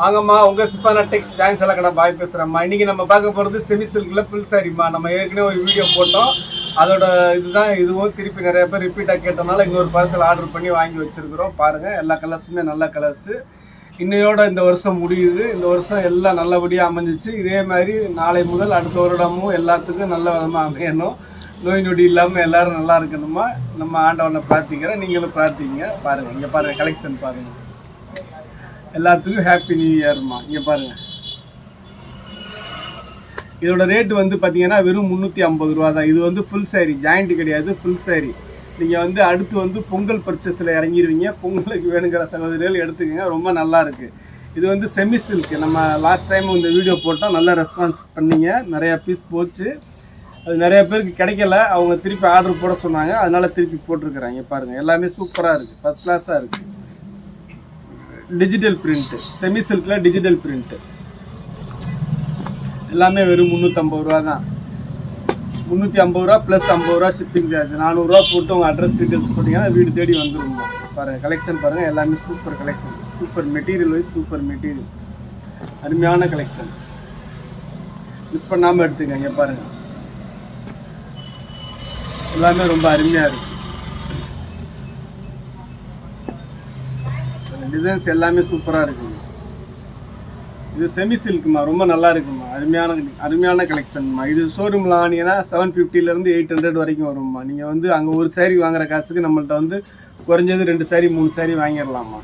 வாங்கம்மா உங்க சிப்பான டெக்ஸ் ஜாயின் கடை பாய் பேசுறேம்மா. இன்னைக்கு நம்ம பார்க்க போறது செமி சில்க்ல ஃபுல் சாரிம்மா நம்ம ஏற்கனவே ஒரு வீடியோ போட்டோம். அதோட இதுதான் இதுவும் திருப்பி நிறைய பேர் ரிப்பீட்டாக கேட்டனால இன்னொரு பார்சல் ஆர்டர் பண்ணி வாங்கி வச்சிருக்கிறோம். பாருங்க எல்லா கலர்ஸுமே நல்ல கலர்ஸ் இன்னையோட இந்த வருஷம் முடியுது. இந்த வருஷம் எல்லாம் நல்லபடியாக அமைஞ்சிச்சு. இதே மாதிரி நாளை முதல் அடுத்த வருடமும் எல்லாத்துக்கும் நல்ல விதமாக அமையணும். நோய் நொடி இல்லாமல் எல்லோரும் நல்லா இருக்கணுமா? நம்ம ஆண்டவனை பிரார்த்திக்கிறேன். நீங்களும் பிரார்த்திங்க. பாருங்கள் இங்கே பாருங்கள் கலெக்ஷன் பாருங்கள் எல்லாத்துக்கும் ஹாப்பி நியூ இயர்மா இங்கே பாருங்கள் இதோட ரேட் வந்து பார்த்தீங்கன்னா வெறும் முந்நூற்றி ஐம்பது ரூபா தான். இது வந்து ஃபுல் சாரி ஜாயிண்ட் கிடையாது ஃபுல் சாரி நீங்கள் வந்து அடுத்து வந்து பொங்கல் பர்ச்சேஸில் இறங்கிடுவீங்க பொங்கலுக்கு வேணுங்கிற சகோதரிகள் எடுத்துக்கோங்க. ரொம்ப நல்லா இருக்குது இது வந்து செமி சில்க் நம்ம லாஸ்ட் டைம் இந்த வீடியோ போட்டோம். நல்லா ரெஸ்பான்ஸ் பண்ணிங்க. நிறையா பீஸ் போச்சு. அது நிறைய பேருக்கு கிடைக்கல. அவங்க திருப்பி ஆர்டர் போட சொன்னாங்க. அதனால் திருப்பி போட்டிருக்கிறாங்க. பாருங்கள் எல்லாமே சூப்பராக இருக்குது ஃபஸ்ட் கிளாஸாக இருக்குது டிஜிட்டல் பிரிண்ட்டு செமி சில்கில் டிஜிட்டல் பிரிண்ட்டு எல்லாமே வெறும் முந்நூற்றம்பது ரூபா தான். முந்நூற்றி ஐம்பது ரூபா ப்ளஸ் ஐம்பது ரூபா ஷிப்பிங் சார்ஜ் நானூறுரூவா போட்டு உங்கள் அட்ரஸ் டீட்டெயில்ஸ் போட்டிங்கன்னா வீடு தேடி வந்துருங்க. பாருங்கள் கலெக்ஷன் பாருங்கள் எல்லாமே super collection super material wise super material அருமையான கலெக்ஷன் மிஸ் பண்ணாமல் எடுத்துக்கங்க பாருங்கள் எல்லாமே ரொம்ப அருமையாக இருக்குது டிசைன்ஸ் எல்லாமே சூப்பராக இருக்குங்க. இது செமி சில்க்குமா ரொம்ப நல்லா இருக்குமா அருமையான அருமையான கலெக்ஷன்மா இது ஷோரூமில் வாங்கினீங்கன்னா செவன் ஃபிஃப்டிலேருந்து எயிட் ஹண்ட்ரட் வரைக்கும் வரும்மா. நீங்கள் வந்து அங்கே ஒரு சேரீ வாங்குற காசுக்கு நம்மள்ட்ட வந்து குறைஞ்சது ரெண்டு சேரீ மூணு சேரீ வாங்கிடலாமா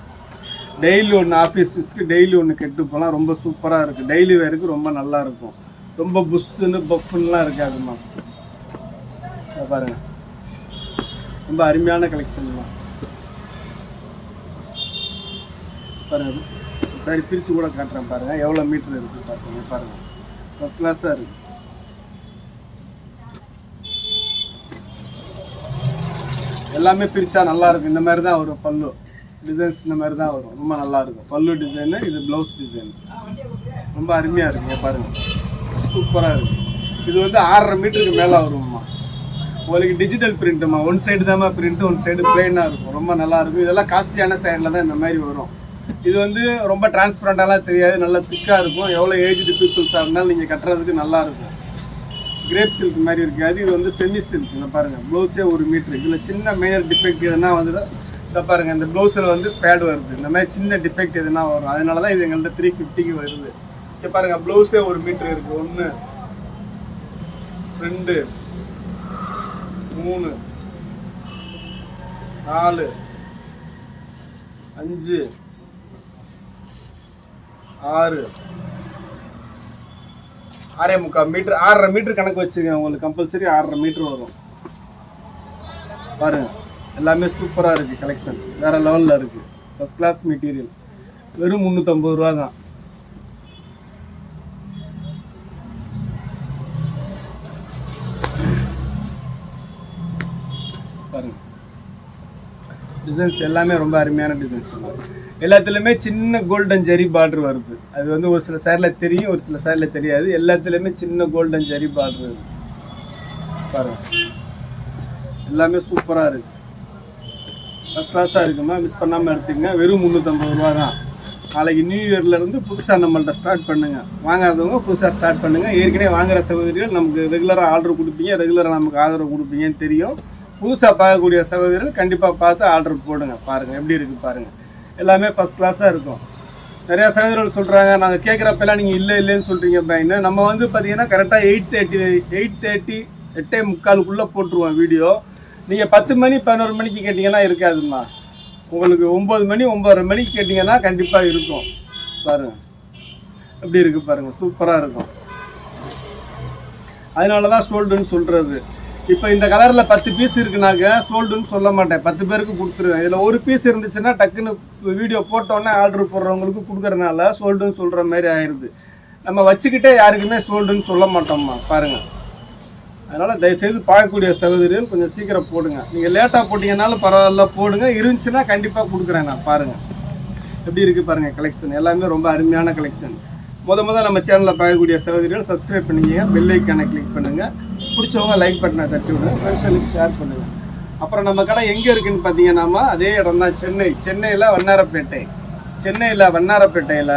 டெய்லி ஒன்று ஆஃபீஸ்க்கு டெய்லி ஒன்று கெட்டு போகலாம் ரொம்ப சூப்பராக இருக்குது டெய்லி வேருக்கு ரொம்ப நல்லா இருக்கும். ரொம்ப புஷ்ஷுன்னு பஃப்னுலாம் இருக்காதுமா பாருங்கள் ரொம்ப அருமையான கலெக்ஷன்மா பாருங்க. சரி பிரித்து கூட காட்டுறேன் பாருங்கள் எவ்வளோ மீட்டர் இருக்குது பார்த்தீங்க பாருங்கள் ஃபஸ்ட் கிளாஸாக இருக்குது எல்லாமே பிரித்தா நல்லாயிருக்கும் இந்த மாதிரி தான் வரும் பல்லு. டிசைன்ஸ் இந்த மாதிரி தான் வரும். ரொம்ப நல்லாயிருக்கும் பல்லு டிசைனு இது ப்ளவுஸ் டிசைன் ரொம்ப அருமையாக இருக்குங்க பாருங்கள் சூப்பராக இருக்குது இது வந்து ஆறரை மீட்டருக்கு மேலே வரும்மா. உங்களுக்கு டிஜிட்டல் பிரிண்ட்டுமா ஒன் சைடு தான் பிரிண்ட்டு ஒன் சைடு பிளெயினாக இருக்கும். ரொம்ப நல்லாயிருக்கும் இதெல்லாம் காஸ்ட்லியான சைடில் தான் இந்த மாதிரி வரும். இது வந்து ரொம்ப டிரான்ஸ்பரண்டாலாம் தெரியாது. நல்லா திக்காக இருக்கும். எவ்வளோ ஏஜ்டு பீப்புள்ஸாக இருந்தாலும் நீங்கள் கட்டுறதுக்கு நல்லா இருக்கும். கிரேப் சில்க் மாதிரி இருக்காது. இது வந்து செமி சில்க் இந்த பாருங்கள் ப்ளவுஸே ஒரு மீட்ரு இதில் சின்ன மேஜர் டிஃபெக்ட் எதுனா வந்து இந்த பாருங்கள் இந்த ப்ளவுஸில் வந்து ஸ்பேட் வருது. இந்த மாதிரி சின்ன டிஃபெக்ட் எதுனா வரும். அதனால தான் இது எங்கள்கிட்ட த்ரீ ஃபிஃப்டிக்கு வருது. இங்கே பாருங்கள் ப்ளவுஸே ஒரு மீட்ரு இருக்குது ஒன்று ரெண்டு மூணு நாலு அஞ்சு ஆறு. ஆறே முக்கால் மீட்ரு ஆறரை மீட்ரு கணக்கு வச்சுங்க உங்களுக்கு. கம்பல்சரி ஆறரை மீட்ரு வரும். பாருங்க. எல்லாமே சூப்பராக இருக்குது கலெக்ஷன் வேறு லெவலில் இருக்குது ஃபஸ்ட் கிளாஸ் மெட்டீரியல் வெறும் முந்நூற்றம்பது ரூபா தான் பாருங்க டிசைன்ஸ் எல்லாமே ரொம்ப அருமையான டிசைன்ஸ் எல்லாத்துலேயுமே சின்ன கோல்டன் ஜெரி பார்டர் வருது. அது வந்து ஒரு சில சேரில் தெரியும் ஒரு சில சேரில் தெரியாது. எல்லாத்துலேயுமே சின்ன கோல்டன் ஜெரி பார்டர் வருது. பாருங்க. எல்லாமே சூப்பராக இருக்குது ஃபஸ்ட் கிளாஸாக இருக்குமா? மிஸ் பண்ணாமல் எடுத்துக்கங்க வெறும் முந்நூற்றம்பது ரூபா தான். நாளைக்கு நியூ இயர்லேருந்து புதுசாக நம்மள்ட்ட ஸ்டார்ட் பண்ணுங்கள் வாங்காதவங்க புதுசாக ஸ்டார்ட் பண்ணுங்கள் ஏற்கனவே வாங்குகிற சகோதரிகள் நமக்கு ரெகுலராக ஆர்டர் கொடுப்பீங்க. ரெகுலராக நமக்கு ஆதரவு கொடுப்பீங்கன்னு தெரியும். புதுசாக பார்க்கக்கூடிய சகோதரர்கள் கண்டிப்பாக பார்த்து ஆர்டர் போடுங்க பாருங்கள் எப்படி இருக்குது பாருங்கள் எல்லாமே ஃபஸ்ட் கிளாஸாக இருக்கும். நிறையா சகோதரர்கள் சொல்கிறாங்க நாங்கள் கேட்குறப்பெல்லாம் நீங்கள் இல்லை இல்லைன்னு சொல்கிறீங்க அப்படின்னு நம்ம வந்து பார்த்தீங்கன்னா கரெக்டாக எயிட் தேர்ட்டி எயிட் தேர்ட்டி எட்டே முக்காலுக்குள்ளே போட்டுருவோம் வீடியோ நீங்கள் பத்து மணி பதினோரு மணிக்கு கேட்டிங்கன்னா இருக்காதும்மா. உங்களுக்கு ஒம்பது மணி ஒம்பதரை மணிக்கு கேட்டிங்கன்னா கண்டிப்பாக இருக்கும். பாருங்கள் எப்படி இருக்குது பாருங்கள் சூப்பராக இருக்கும். அதனால தான் சோல்டுன்னு சொல்கிறது இப்போ இந்த கலரில் பத்து பீஸ் இருக்குனாக்க சோல்டுன்னு சொல்ல மாட்டேன். பத்து பேருக்கு கொடுத்துருவேன். இதில் ஒரு பீஸ் இருந்துச்சுன்னா டக்குன்னு வீடியோ போட்டோன்னே ஆர்டர் போடுறவங்களுக்கு கொடுக்குறனால சோல்டுன்னு சொல்கிற மாதிரி ஆயிடுது நம்ம வச்சுக்கிட்டே யாருக்குமே சோல்டுன்னு சொல்ல மாட்டோம்மா. பாருங்கள் அதனால் தயவுசெய்து பார்க்கக்கூடிய சகோதரிகள் கொஞ்சம் சீக்கிரம் போடுங்க. நீங்கள் லேட்டாக போட்டிங்கனாலும் பரவாயில்ல போடுங்க. இருந்துச்சுன்னா கண்டிப்பாக கொடுக்குறேன் நான். பாருங்கள் எப்படி இருக்குது பாருங்கள் கலெக்ஷன் எல்லாமே ரொம்ப அருமையான கலெக்ஷன் முத முத நம்ம சேனலில் பார்க்கக்கூடிய சகோதரிகள் சப்ஸ்கிரைப் பண்ணிக்கங்க. பெல்லைக்கானை கிளிக் பண்ணுங்கள் பிடிச்சவங்க லைக் பண்ண தட்டி விடுங்க. ஃப்ரெண்ட்ஸுக்கு ஷேர் பண்ணுங்கள் அப்புறம் நம்ம கடை எங்கே இருக்குன்னு பார்த்தீங்கன்னாமா அதே இடம் தான் சென்னை. சென்னையில் வண்ணாரப்பேட்டை. சென்னையில் வண்ணாரப்பேட்டையில்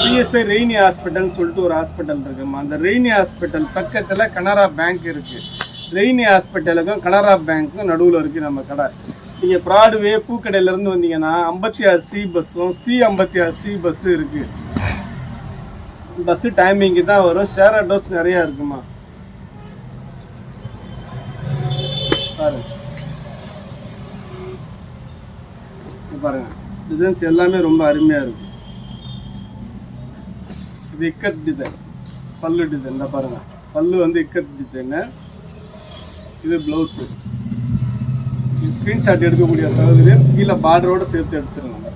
சிஎஸ்ஐ ரெய்னி ஹாஸ்பிட்டல்னு சொல்லிட்டு ஒரு ஹாஸ்பிட்டல் இருக்குமா அந்த ரெய்னி ஹாஸ்பிட்டல் பக்கத்தில் கனரா பேங்க் இருக்குது ரெய்னி ஹாஸ்பிட்டலுக்கும் கனரா பேங்க்கும் நடுவில் இருக்குது நம்ம கடை. நீங்கள் ப்ராட்வே பூக்கடையிலேருந்து வந்தீங்கன்னா ஐம்பத்தி ஆறு சி பஸ்ஸும் சி ஐம்பத்தி ஆறு சி பஸ்ஸு இருக்குது பஸ்ஸு டைமிங்கு தான் வரும். ஷேர் ஆட்டோஸ் நிறையா இருக்குமா பாருங்க. இது பாருங்க. டிசைன்ஸ் எல்லாமே ரொம்ப அருமையாக இருக்கு. இது இக்கட் டிசைன் பல்லு டிசைன் தான் பாருங்க. பல்லு வந்து இக்கட் டிசைனு இது ப்ளவுஸு ஸ்க்ரீன்ஷாட் எடுக்கக்கூடிய சகோதரியர் கீழே பார்டரோடு சேர்த்து எடுத்துருங்க. இந்த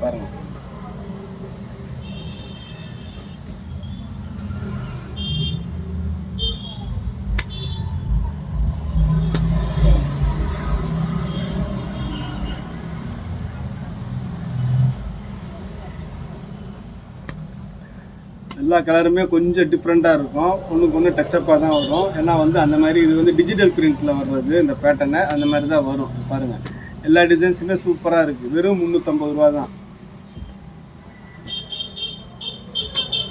எல்லா கலருமே கொஞ்சம் டிஃப்ரெண்ட்டாக இருக்கும். ஒன்றுக்கு ஒன்று டச்சப்பாக தான் வரும். ஏன்னா வந்து அந்த மாதிரி இது வந்து டிஜிட்டல் பிரிண்டில் வர்றது இந்த பேட்டர்னை அந்த மாதிரி தான் வரும். பாருங்கள் எல்லா டிசைன்ஸுமே சூப்பராக இருக்குது வெறும் முந்நூற்றம்பது ரூபா தான்.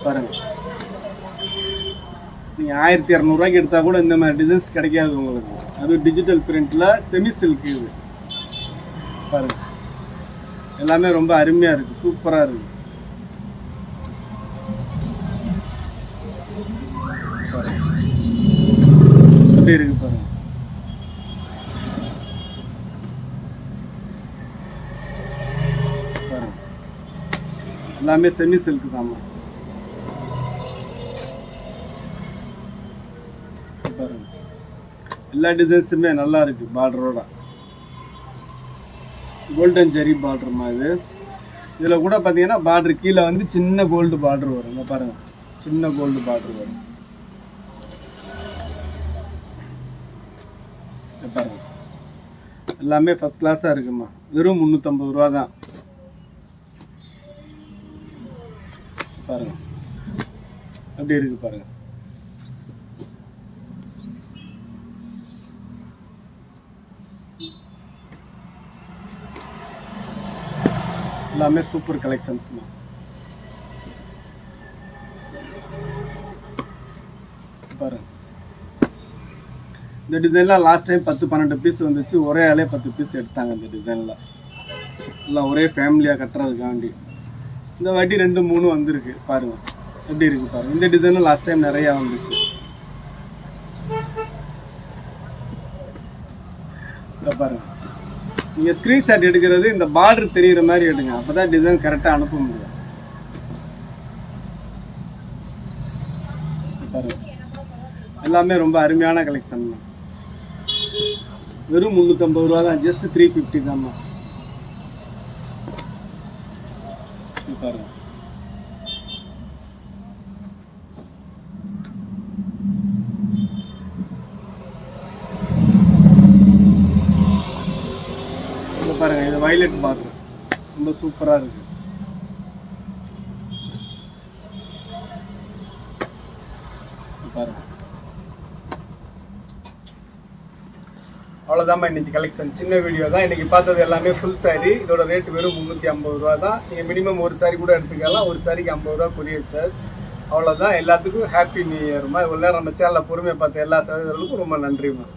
பாருங்கள் நீங்கள் ஆயிரத்தி இரநூறுவாய்க்கு எடுத்தால் கூட இந்த மாதிரி டிசைன்ஸ் கிடைக்காது உங்களுக்கு. அது டிஜிட்டல் பிரிண்டில் செமி சில்க் இது. பாருங்கள் எல்லாமே ரொம்ப அருமையாக இருக்குது சூப்பராக இருக்குது எப்படி இருக்கு பாருங்க. எல்லாமே செமி சில்க் தாம்மா. பாருங்க. எல்லா டிசைன்ஸுமே நல்லா இருக்கு பார்டரோட கோல்டன் ஜெரி பார்டர்மா இது. இதில் கூட பார்த்தீங்கன்னா பார்டர் கீழே வந்து சின்ன கோல்டு பார்டர் வரும். இங்க பாருங்க. சின்ன கோல்டு பார்டர் வரும். இருக்குது பாருங்கள் எல்லாமே ஃபஸ்ட் கிளாஸாக இருக்குமா? வெறும் முந்நூற்றம்பது ரூபா தான். பாருங்கள் அப்படி இருக்கு பாருங்கள் எல்லாமே சூப்பர் கலெக்ஷன்ஸ்மா பாருங்கள் இந்த டிசைன்லாம் லாஸ்ட் டைம் பத்து பன்னெண்டு பீஸ் வந்துச்சு. ஒரே ஆளே பத்து பீஸ் எடுத்தாங்க இந்த டிசைனில் எல்லாம் ஒரே ஃபேமிலியாக கட்டுறதுக்காண்டி. இந்த வாட்டி ரெண்டு மூணு வந்திருக்கு. பாருங்க. எப்படி இருக்கு பாருங்க. இந்த டிசைனும் லாஸ்ட் டைம் நிறையா வந்துச்சு. இந்த பாருங்க. நீங்கள் ஸ்க்ரீன்ஷாட் எடுக்கிறது இந்த பார்டர் தெரியிற மாதிரி எடுங்க. அப்போ தான் டிசைன் கரெக்டாக அனுப்ப முடியும். பாருங்கள் எல்லாமே ரொம்ப அருமையான கலெக்ஷன் தான் வெறும் முந்நூற்றம்பது ரூபா தான் ஜஸ்ட் த்ரீ ஃபிஃப்டி தான்மா. பாருங்க. இது பாருங்க இது வயலட் பாத்ரூம் ரொம்ப சூப்பராக இருக்குது இது பாருங்க அவ்வளோதாம்மா இன்னைக்கு கலெக்ஷன் சின்ன வீடியோ தான். இன்றைக்கி பார்த்தது எல்லாமே ஃபுல் சாரி இதோட ரேட் வெறும் முந்நூற்றி ஐம்பது ரூபா தான். நீங்கள் மினிமம் ஒரு சாரி கூட எடுத்துக்கலாம். ஒரு சாரிக்கு ஐம்பது ரூபா கொரியர் சார்ஜ் அவ்வளோதான் எல்லாத்துக்கும் ஹாப்பி நியூ இயர்மா இவ்வளோ நேரம் நம்ம சேனலில் பொறுமையை பார்த்த எல்லா சகோதரர்களுக்கும் ரொம்ப நன்றிம்மா.